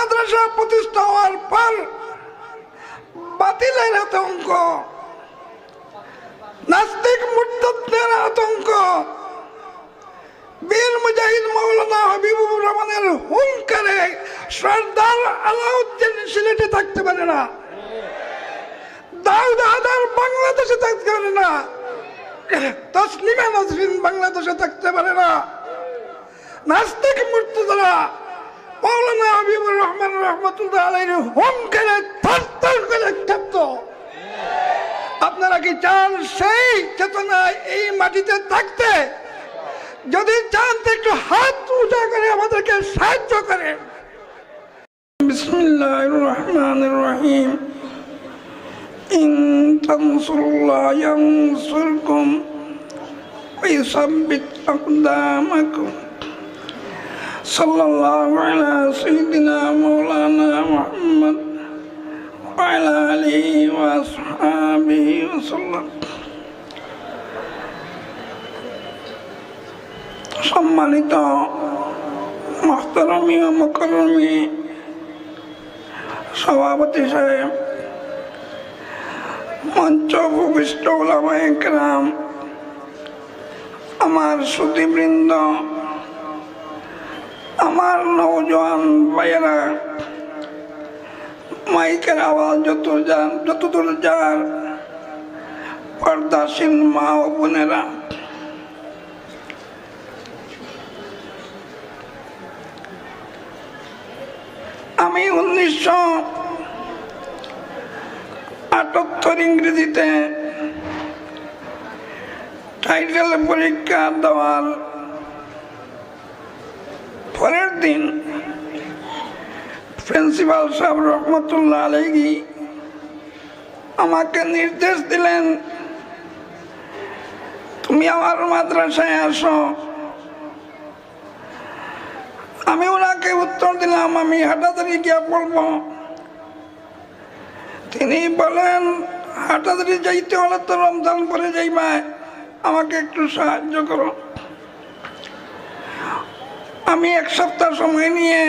মাদ্রাসা প্রতিষ্ঠা হওয়ার পর বাতিলের আতঙ্ক, নাস্তিক মুর্তদের আতঙ্ক, বীর মুজাহিদ মৌলানা রহমানের হুঙ্কারে সর্দার আলাউদ্দিন সিলেটে থাকতে পারে না। দাউদ হাদার বাংলাদেশে থাকতে পারে না। তসলিমা নজরিন বাংলাদেশে থাকতে পারে না। নাস্তিক মুর্তদরা মৌলানা হাবিবুর রহমান রহমতুল্লাহ আলাইহির হুঙ্কারে থরথর করে ক্ষেপ্ত আপনারা কি চান সেই চেতনায় এই মাটিতে থাকতে যদি চান তো একটু হাত উঠা করে আমাদেরকে সাহায্য করেন বিসমিল্লাহ রহমান রহিম ইন তানসুরুল্লাহ ইয়ানসুরকুম ويثبت أقدامكم صلى الله على سيدنا مولانا محمد وعلى آله وأصحابه وسلم সম্মানিত মহতরমী ও মকরমী সভাপতি সাহেব মঞ্চ ভূপিষ্ঠ ওলামায় গ্রাম আমার সুদীবৃন্দ আমার নৌজওয়ান ভাইয়েরা, মাইকের আওয়াজ যত যান যতদূর যার পর্দাসীন মা ও বোনেরা। আমি উনিশশো আটাত্তর ইংরেজিতে টাইটেল পরীক্ষা দেওয়ার পরের দিন প্রিন্সিপাল সাহেব রহমতুল্লাহ আলহি আমাকে নির্দেশ দিলেন, তুমি আমার মাদ্রাসায় আসো। আমি ওনাকে উত্তর দিলাম, আমি হাটাদারি গিয়া পড়ব। তিনি বলেন, হাটাদারি যাইতে হলে তো রমজান পরে যাইবা আমাকে একটু সাহায্য করো। আমি এক সপ্তাহ সময় নিয়ে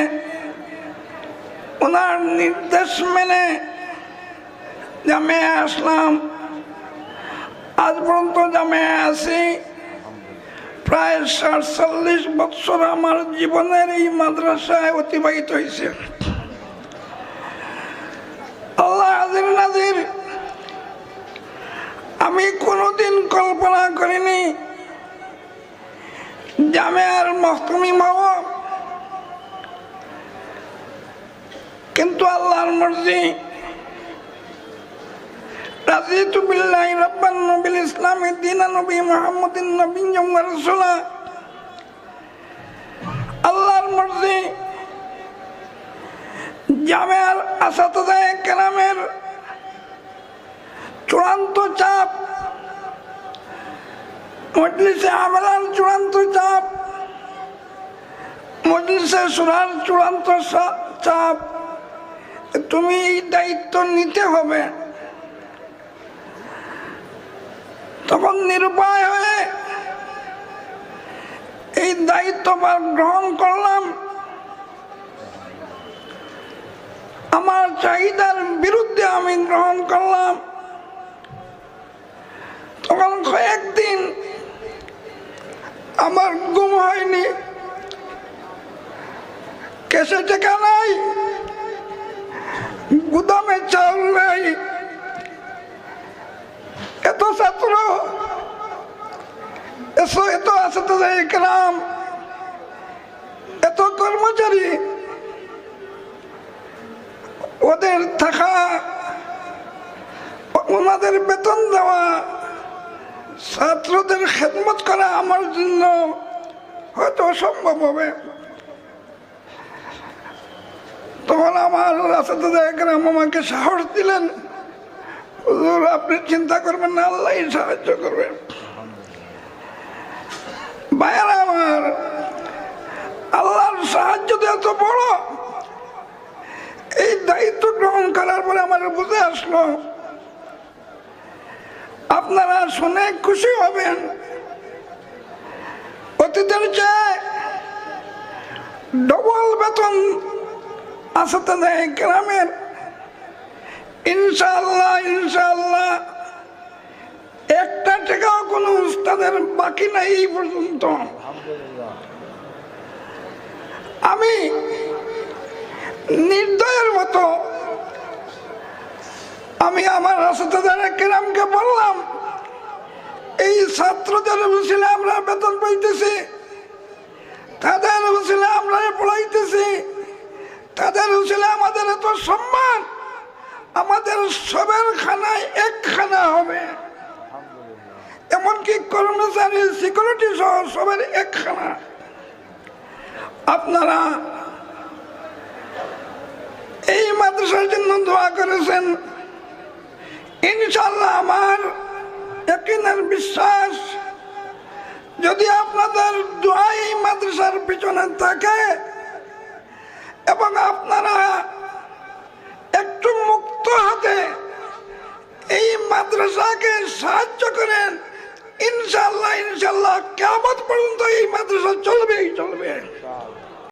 ওনার নির্দেশ মেনে জামে আসলাম। আজ পর্যন্ত জামে আসি প্রায় সাতচল্লিশ বৎসর আমার জীবনের এই মাদ্রাসায় অতিবাহিত হয়েছে। আল্লাহ হাজির নাজির, আমি কোনোদিন কল্পনা করিনি জামেয়ার মহকুমি মাও কিন্তু আল্লাহর মর্জি আল্লাহর মর্জি জামেয়ার আসাদায়ে কেরামের চূড়ান্ত চাপ মজলিসে আমলার চূড়ান্ত চাপ। মজলিসে সুরার চূড়ান্ত চাপ। তুমি এই দায়িত্ব নিতে হবে। তখন নিরুপায় হয়ে এই দায়িত্বভার গ্রহণ করলাম। আমার চাহিদার বিরুদ্ধে আমি গ্রহণ করলাম। তখন কয়েকদিন টেকা নাই। গুদামে চাউল নাই। এত ছাত্র। এত আছে তো গ্রাম। এত কর্মচারী। ওদের থাকা, ওনাদের বেতন দেওয়া, ছাত্রদের খেদমত করা আমার জন্য হয়তো অসম্ভব হবে। তখন আমার গ্রাম আমাকে সাহস দিলেন। আপনি চিন্তা করবেন না, আল্লাহ সাহায্য করবেন ভাইয়ারা আমার, আল্লাহর সাহায্য তো এত বড়। এই দায়িত্ব গ্রহণ করার পরে আমার বুঝে আসলো, আপনারা শুনে খুশি হবেন। অতীতের চেয়ে ডবল বেতন আসাতে গ্রামের ইনশাল্লাহ ইনশাল্লাহ একটা টাকাও কোনো উস্তাদের বাকি নাই পর্যন্ত। আমি নির্দয়ের মতো আমি আমার রাস্তাদার কেরামকে বললাম, এই ছাত্রদের উচিলে আমরা বেতন পাইতেছি। তাদের উচিলে আমরা পড়াইতেছি। তাদের উচিলে? আমাদের এত সম্মান। আমাদের সবের খানায় এক খানা হবে। এমনকি কর্মচারী সিকিউরিটি সহ সবের এক খানা আপনারা এই মাদ্রাসার জন্য দোয়া করেছেন। ইনশাল্লাহ আমার একদিনের বিশ্বাস, যদি আপনাদের দোয়া এই মাদ্রাসার পিছনে থাকে এবং আপনারা একটু মুক্ত হাতে এই মাদ্রাসাকে সাহায্য করেন। ইনশাল্লাহ ইনশাল্লাহ কেমন পর্যন্ত এই মাদ্রাসা চলবেই, চলবে।